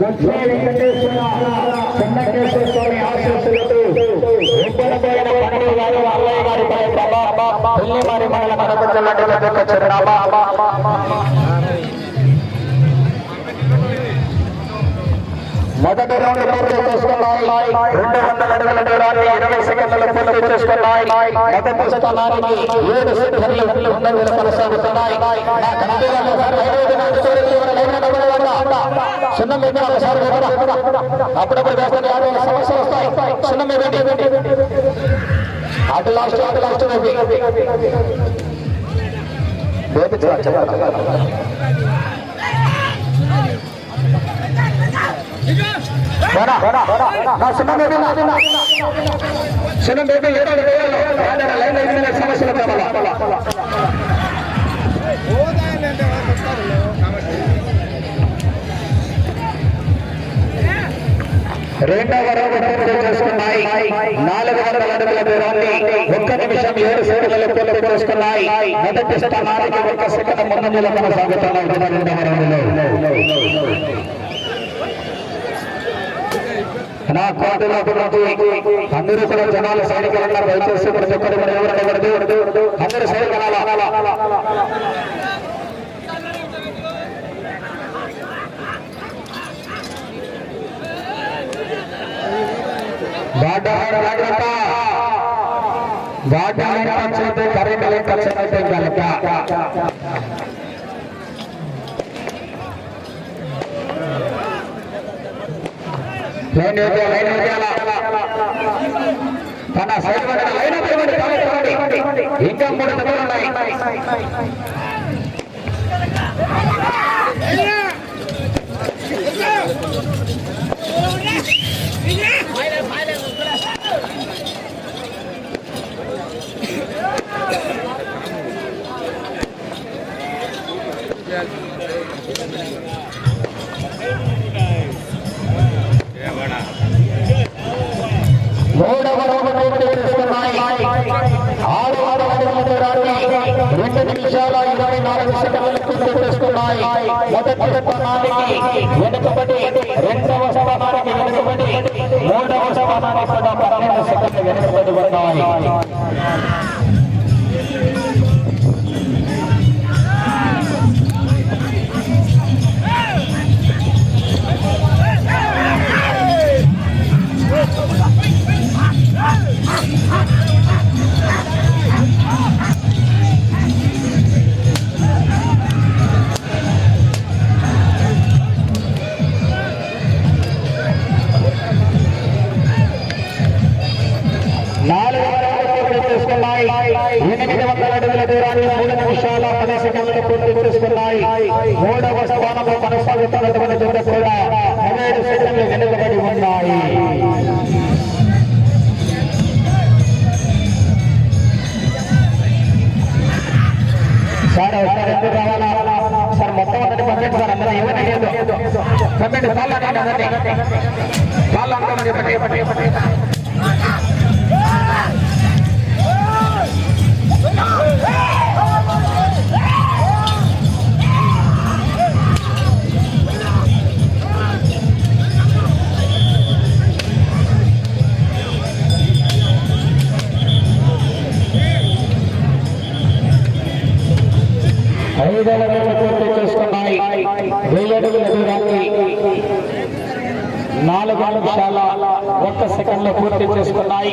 లక్ష్మీ వెంకటేశ్వర చెన్నకేశ్వర స్వామి ఆశీస్సులతో ఉబ్బలపోయిన పనులు వారు అల్లయ్య గారి పై ప్రభా పెళ్లి మారి మహిళ కనపడుతున్నట్లుగా చిరునామా మొదటి రౌండ్ పూర్తి చేసుకున్నాయి. రెండు వందల అడుగుల దూరాన్ని ఇరవై సెకండ్ల పూర్తి చేసుకున్నాయి. మొదటి స్థానానికి ఏడు సెకండ్లు ముందంజలు కొనసాగుతున్నాయి. చిన్న మీద ఒకసారి అప్పుడప్పుడు వేస్తే యాభై సమస్యలు వస్తాయి. చిన్న మీద అటు లాస్ట్ అటు లాస్ట్ వేపి. వేపించరా, చెప్పండి. పోరా, పోరా, పోరా. నా సున్నం బేబీ, నా సున్నం. సున్నం బేబీ, ఏడు వేయాలి. ఆడ లైన్లో ఇన్ని సమస్యలు కావాలా? రెండవ రౌండ్ పూర్తి చేసుకున్నాయి నాలుగు వందల అడుగుల దూరాన్ని ఒక్క నిమిషం ఏడు సెకండ్లు పూర్తి చేసుకున్నాయి మొదటి స్థానానికి ఒక సెకండ్ ముందంజలో కొనసాగుతున్నాయి రెండవ రౌండ్లో కోటలో అందరూ కూడా జనాలు సైనికులు ఉన్నారు దయచేసి ప్రతి ఒక్కరు కూడా ఎవరు ఉండకూడదు అందరూ సైనికులు జాగ్రత్త గాడ్డ ఖర్చు కరెంట్ ఖర్చు అయితే కనుక లైన్ లైన్ తన సైడ్ లైన్ ఇంకా మూడు దెబ్బలు ఉన్నాయి. ఆరు రెండు నిమిషాల ఇరవై నాలుగు సెకండ్లు పూర్తి చేసుకున్నాయి మొదటి స్థానానికి వెనుకబడి రెండవ స్థానానికి వెనుకబడి మూడవ స్థానానికి కూడా పన్నెండు సెకండ్లు వెనుకబడి ఉన్నాయి వందల అడుగుల దూరాన్ని మూడు నిమిషాల పది సెకండ్లు పూర్తి చేసుకున్నాయి మూడవ స్థానంలో కొనసాగుతున్నటువంటి కూడా పదిహేడు సెకండ్లు వెనుకబడి ఉన్నాయి. సార్ ఒకసారి ఎందుకు రావాలా? సార్ మొత్తం పంపించి సార్ అందరూ లేదు. అందరూ చెప్పండి చెప్పండి చెప్పండి ఐదు పూర్తి చేసుకున్నాయి. దూరాన్ని నాలుగు నిమిషాల ఒక్క సెకండ్లో పూర్తి చేసుకున్నాయి.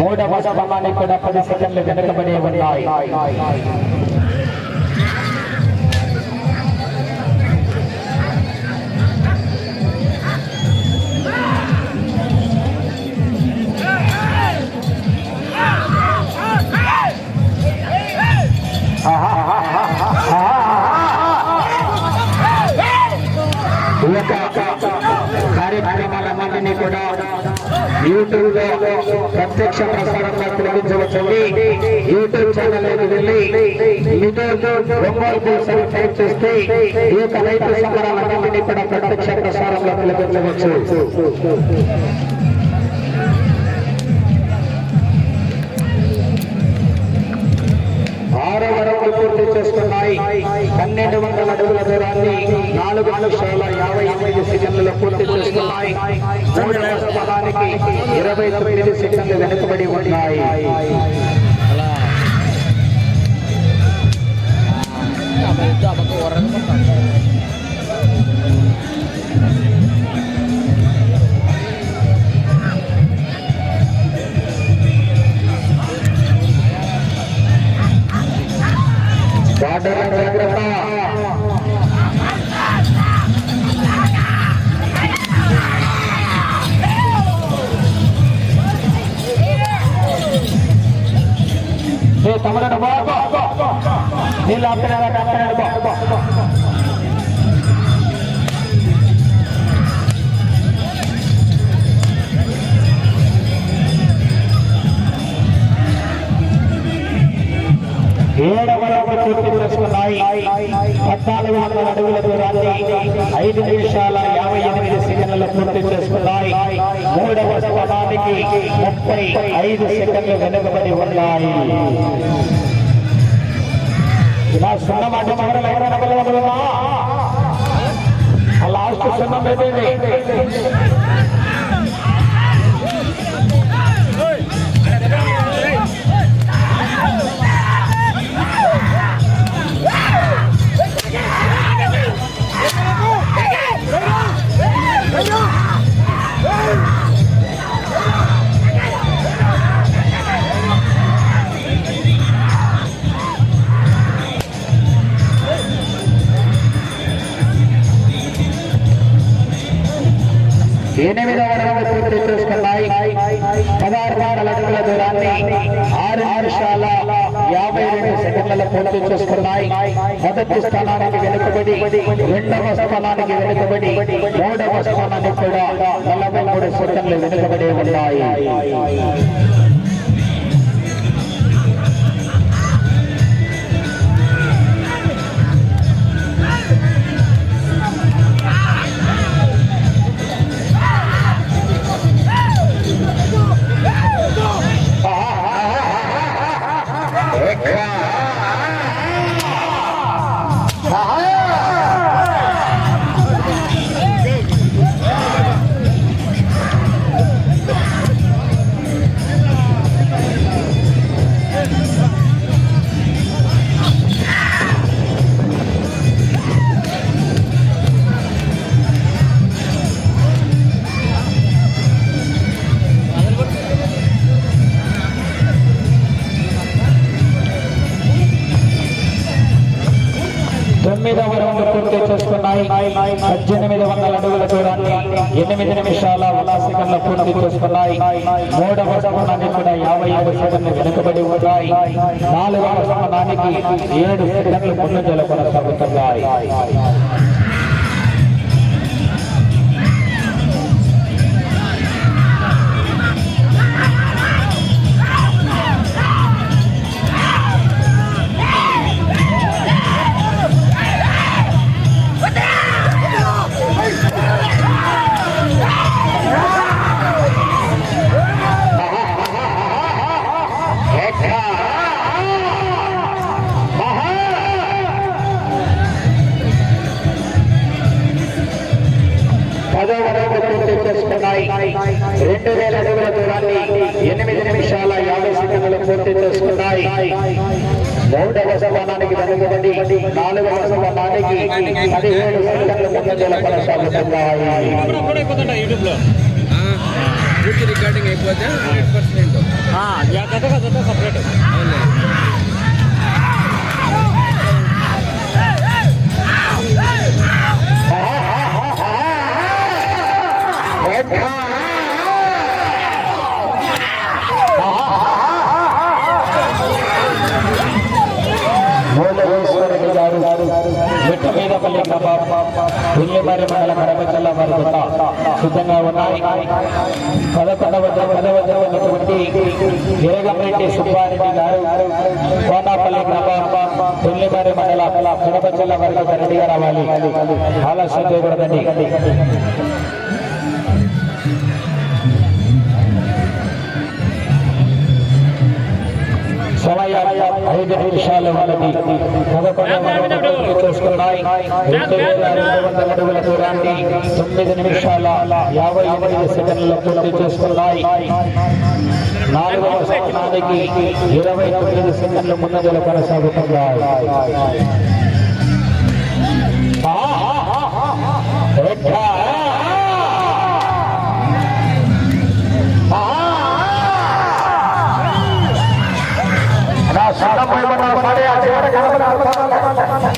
మూడవ స్థానానికి కూడా పది సెకండ్లు వెనుకబడి ఉన్నాయి. కూడా యూట్యూబ్లో ప్రత్యక్ష ప్రసారంగా తిలగించవచ్చండి యూట్యూబ్ ఛానల్లోకి వెళ్ళి యూట్యూబ్ ఒంగోలు టైప్ చేస్తే ఈ యొక్క రైతు సంబరాలన్నింటినీ కూడా ప్రత్యక్ష ప్రసారంలో తిలగించవచ్చు. చేసుకున్నాయి పన్నెండు వందల అడుగుల దూరాన్ని నాలుగు నిమిషాల యాభై ఎనిమిది సెకండ్లలో పూర్తి చేసుకున్నాయి. మూడవ స్థానానికి ఇరవై తొమ్మిది సెకండ్లు వెనుకబడి ఉన్నాయి. పద్నాలుగు వందల అడుగుల దూరాన్ని ఐదు నిమిషాల యాభై ఎనిమిది సెకండ్లు పూర్తి చేసుకున్నాయి మూడవ స్థానానికి ముప్పై ఐదు సెకండ్లు వెనుకబడి ఉన్నాయి. ఇలా సున్నం అంటే మగడలు ఎవరైనా లాస్ట్ సున్నం అయిపోయింది రెండవ స్థానానికి వెనుకబడి మూడవ స్థానానికి కూడా నలభై మూడు సెకండ్లు వెనుకబడి ఉన్నాయి. పద్దెనిమిది వందల అడుగుల దూరాన్ని ఎనిమిది నిమిషాల ఒక పూర్తి చేసుకున్నాయి. మూడవ స్థానానికి కూడా యాభై ఏడు సెకండ్లు వెనుకబడి ఉన్నాయి. నాలుగవ స్థానానికి ఏడు సెకండ్లు ముందంజలు కొనసాగుతున్నాయి పూర్తి రికార్డింగ్ అయిపోతే హండ్రెడ్ పర్సెంట్ కథ కథ సపరేట్ మెట్టు మీద పుణ్యమారి మండల కడప వారి జత సిద్ధంగా ఉన్నాయి పదకొండవ పదవ ఉన్నటువంటి వీరగంరెడ్డి సుబ్బారెడ్డి గారు కోటాపల్లి గ్రామం పుణ్యమారి మండల కడప జిల్లా వారికి రెడీగా రావాలి ఆలస్యం చేయకూడదండి సమయం ఐదు నిమిషాలు ఉన్నది పదకొండు వందల రెండు వేల రెండు వందల అడుగుల దూరాన్ని తొమ్మిది నిమిషాల యాభై ఎనిమిది సెకండ్లు పూర్తి చేసుకున్నాయి నాలుగవ స్థానానికి ఇరవై తొమ్మిది సెకండ్లు ముందంజలు కొనసాగుతున్నాయి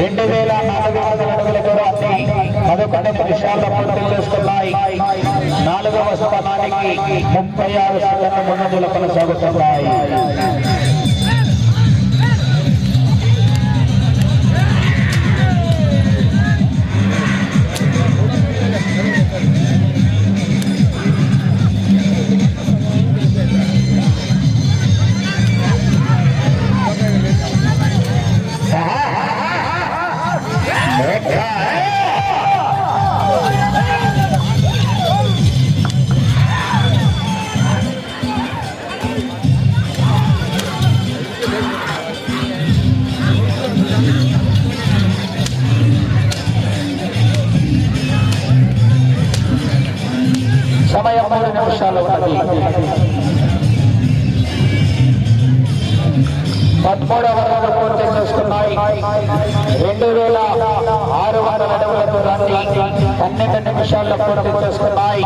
రెండు వేల నాలుగు వందల అడుగుల దూరాన్ని పదకొండు నిమిషాల్లో పూర్తి చేసుకున్నాయి నాలుగవ స్థానానికి ముప్పై ఆరు సెకండ్ల ముందంజలు కొనసాగుతున్నాయి. పన్నెండు నిమిషాల్లో పూర్తి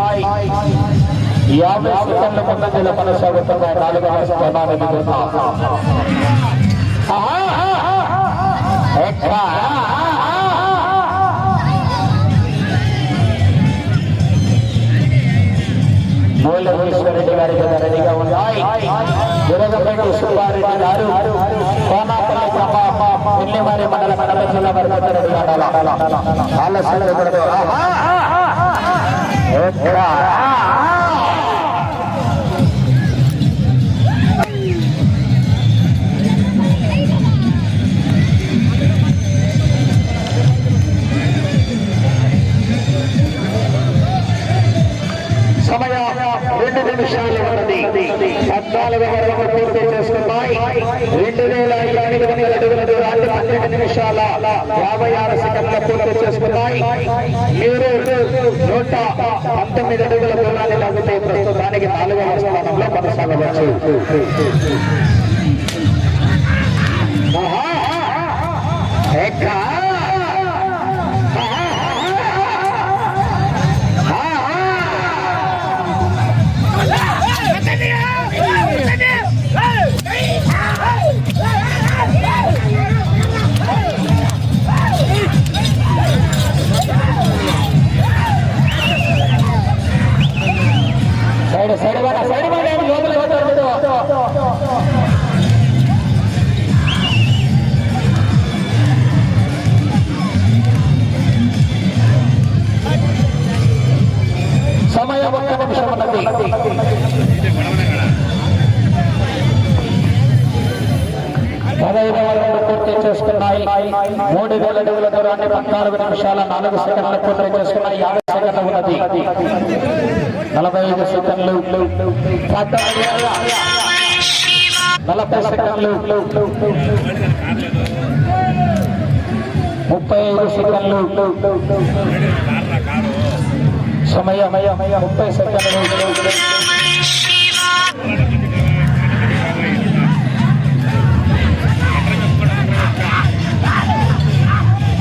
యాభై సెకండ్ల ముందంజలు కొనసాగుతున్నాయి నాలుగు స్థానానికి కూడా. ఆహా! రెడీగా ఉన్నాయి. సుబ్బారెడ్డి గారు. కోనాపల్లి మండల జిల్లా వారి ఆలస్యం God. రెండు నిమిషాలు ఉన్నది పద్నాలుగు వరకు పూర్తి చేసుకున్నాయి రెండు వేల ఎనిమిది వందల అడుగుల దూరాన్ని పన్నెండు నిమిషాల యాభై ఆరు సెకండ్ల పూర్తి చేసుకున్నాయి మీరు నూట పంతొమ్మిది అడుగుల దూరాన్ని లాగితే ప్రస్తుతానికి నాలుగవ స్థానంలో కొనసాగవచ్చు ఆహా! ఎక్కడ? మూడు అడుగుల దూరాన్ని పద్నాలుగు నిమిషాల నాలుగు సెకండ్ల పూర్తి చేసుకున్న యాభై సెకండ్ల ఉన్నది నలభై ఐదు సెకండ్లు నలభై సెకండ్లు ముప్పై ఐదు సెకండ్లు సమయం ముప్పై సెకండ్లు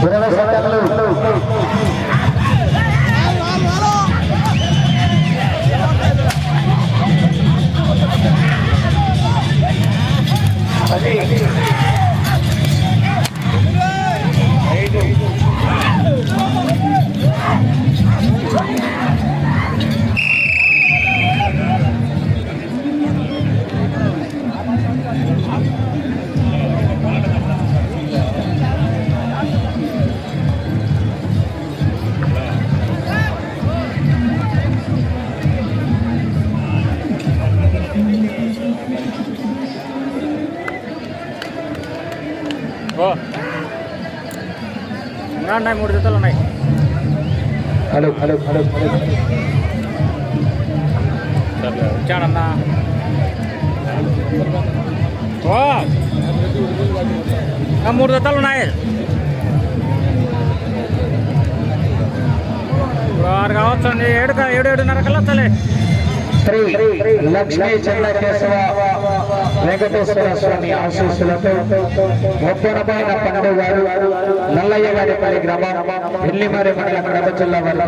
ఇరవై సెకండ్లు పది ఐదు ఓ ఉన్నాయి మూడు జతలు ఉన్నాయి. హలో హలో హలో వచ్చాడన్నా. ఓ! మూడు జతలు ఉన్నాయి. వారు కావచ్చు ఏడు ఏడు ఏడున్నర కల్లా వస్తలే. శ్రీ లక్ష్మీ చెన్నకేశవ వెంకటేశ్వర స్వామి ఆశీస్సులతో ముప్పనమైన పండు గారు నల్లయ్య గారిపల్లి గ్రామం ఢిల్లీమారి మండల కడప జిల్లా వల్ల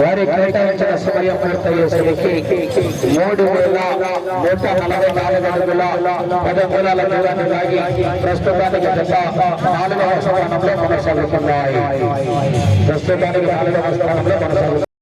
వారి కేటాయించిన సమయం పూర్తయ్యేసరికి మూడు వేల నూట నలభై నాలుగు అడుగుల పది పదమూలాల దూరాన్ని లాగి ప్రస్తుతానికి జత నాలుగవ స్థానంలో కొనసాగుతున్నాయి. ప్రస్తుతానికి నాలుగవ స్థానంలో కొనసాగుతున్నాయి.